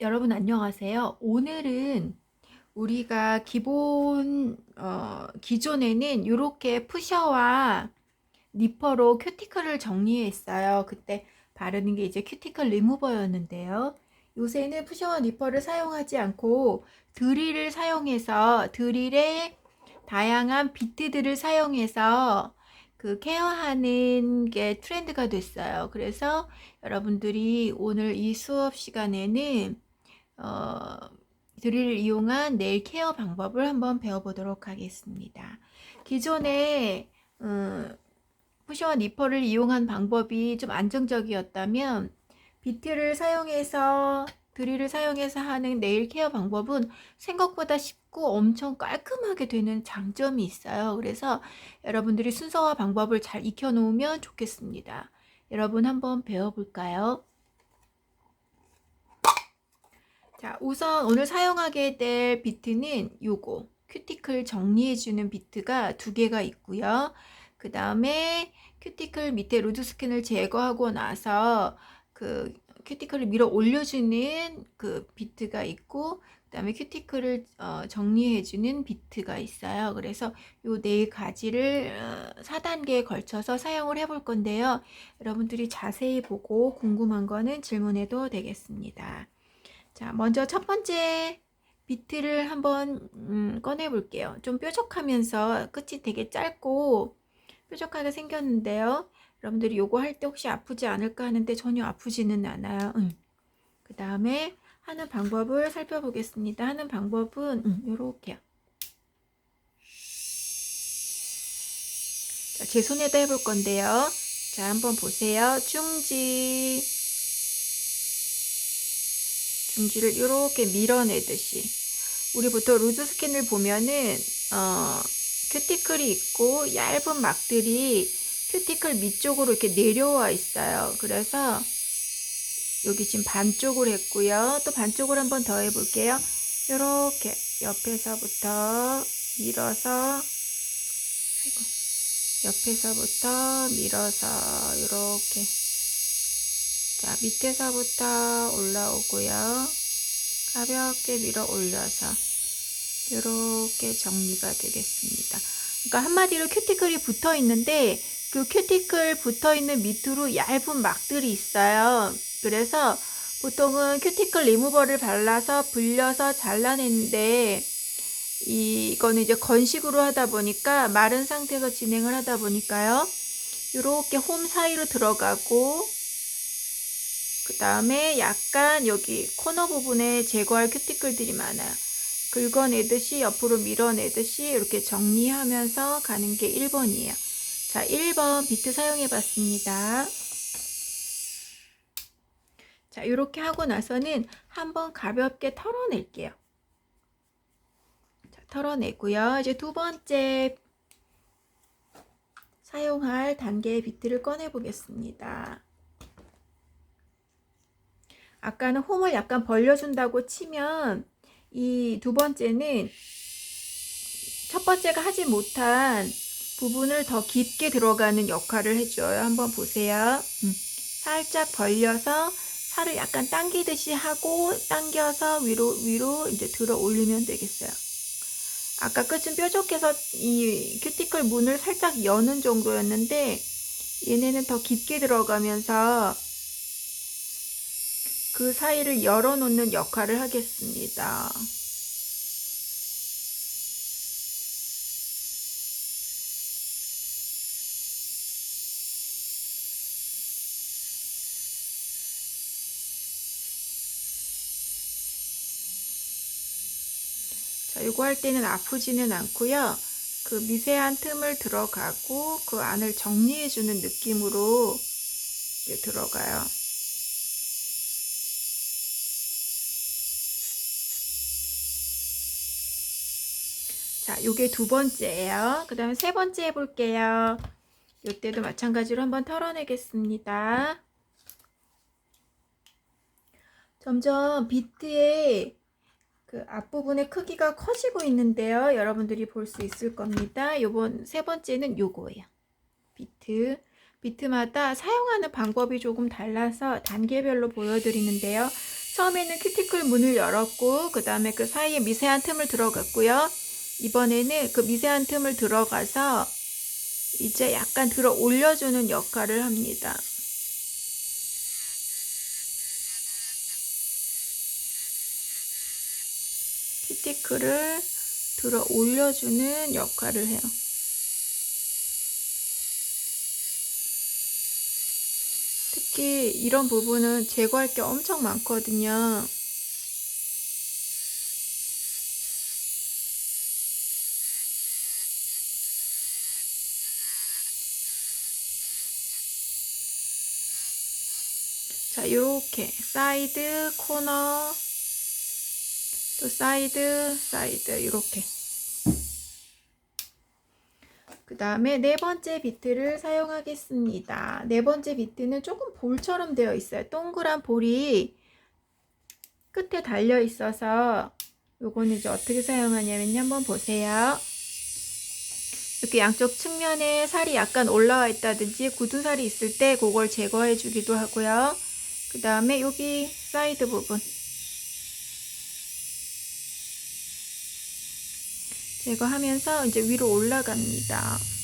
여러분 안녕하세요. 오늘은 우리가 기본 어, 기존에는 이렇게 푸셔와 니퍼로 큐티클을 정리했어요. 그때 바르는 게 이제 큐티클 리무버였는데요. 요새는 푸셔와 니퍼를 사용하지 않고 드릴을 사용해서 드릴에 다양한 비트들을 사용해서 그 케어하는 게 트렌드가 됐어요. 그래서 여러분들이 오늘 이 수업 시간에는 어, 드릴을 이용한 네일 케어 방법을 한번 배워보도록 하겠습니다. 기존에 음, 푸셔와 니퍼를 이용한 방법이 좀 안정적이었다면 비트를 사용해서 드릴을 사용해서 하는 네일 케어 방법은 생각보다 쉽고 엄청 깔끔하게 되는 장점이 있어요. 그래서 여러분들이 순서와 방법을 잘 익혀 놓으면 좋겠습니다. 여러분 한번 배워볼까요? 자, 우선 오늘 사용하게 될 비트는 요거. 큐티클 정리해주는 비트가 두 개가 있고요. 그 다음에 큐티클 밑에 로드 스킨을 제거하고 나서 그 큐티클을 밀어 올려주는 그 비트가 있고 그 다음에 큐티클을 어, 정리해주는 비트가 있어요. 그래서 요 네 가지를 어, 4단계에 걸쳐서 사용을 해볼 건데요. 여러분들이 자세히 보고 궁금한 거는 질문해도 되겠습니다. 자, 먼저 첫 번째 비트를 한번 음, 꺼내 볼게요. 좀 뾰족하면서 끝이 되게 짧고 뾰족하게 생겼는데요. 여러분들이 요거 할 때 혹시 아프지 않을까 하는데 전혀 아프지는 않아요. 음. 그 다음에 하는 방법을 살펴보겠습니다. 하는 방법은 음, 요렇게요. 자, 제 손에다 해볼 건데요. 자, 한번 보세요. 중지. 중지를 이렇게 밀어내듯이. 우리 보통 루즈 스킨을 보면은, 어, 큐티클이 있고 얇은 막들이 큐티클 밑쪽으로 이렇게 내려와 있어요. 그래서 여기 지금 반쪽으로 했고요. 또 반쪽으로 한번 더 해볼게요. 이렇게 옆에서부터 밀어서 아이고, 옆에서부터 밀어서 이렇게 자 밑에서부터 올라오고요. 가볍게 밀어 올려서 이렇게 정리가 되겠습니다. 그러니까 한마디로 큐티클이 붙어 있는데 그 큐티클 붙어 있는 밑으로 얇은 막들이 있어요. 그래서 보통은 큐티클 리무버를 발라서 불려서 잘라내는데 이거는 이제 건식으로 하다 보니까 마른 상태에서 진행을 하다 보니까요. 이렇게 홈 사이로 들어가고 그 다음에 약간 여기 코너 부분에 제거할 큐티클들이 많아요. 긁어내듯이 옆으로 밀어내듯이 이렇게 정리하면서 가는 게 1번이에요. 자, 1번 비트 사용해 봤습니다. 자, 이렇게 하고 나서는 한번 가볍게 털어낼게요. 자, 털어내고요. 이제 두 번째 사용할 단계의 비트를 꺼내 보겠습니다. 아까는 홈을 약간 벌려준다고 치면 이 두 번째는 첫 번째가 하지 못한 부분을 더 깊게 들어가는 역할을 해줘요. 한번 보세요. 음, 살짝 벌려서 살을 약간 당기듯이 하고 당겨서 위로 위로 이제 들어 올리면 되겠어요. 아까 끝은 뾰족해서 이 큐티클 문을 살짝 여는 정도였는데 얘네는 더 깊게 들어가면서 그 사이를 열어놓는 역할을 하겠습니다. 자, 이거 할 때는 아프지는 않고요. 그 미세한 틈을 들어가고 그 안을 정리해주는 느낌으로 들어가요. 자, 요게 두 번째예요. 그 다음에 세 번째 해볼게요. 요때도 마찬가지로 한번 털어내겠습니다. 점점 비트의 그 앞부분의 크기가 커지고 있는데요. 여러분들이 볼 수 있을 겁니다. 요번 세 번째는 요거예요. 비트. 비트마다 사용하는 방법이 조금 달라서 단계별로 보여드리는데요. 처음에는 큐티클 문을 열었고 그 다음에 그 사이에 미세한 틈을 들어갔고요. 이번에는 그 미세한 틈을 들어가서 이제 약간 들어 올려주는 역할을 합니다. 큐티클을 들어 올려주는 역할을 해요. 특히 이런 부분은 제거할 게 엄청 많거든요. 자, 이렇게 사이드, 코너, 또 사이드, 사이드 이렇게. 그 다음에 네 번째 비트를 사용하겠습니다. 네 번째 비트는 조금 볼처럼 되어 있어요. 동그란 볼이 끝에 달려 있어서 요거는 이제 어떻게 사용하냐면요. 한번 보세요. 이렇게 양쪽 측면에 살이 약간 올라와 있다든지 굳은 살이 있을 때 그걸 제거해 주기도 하고요. 그 다음에 여기 사이드 부분 제거하면서 이제 위로 올라갑니다.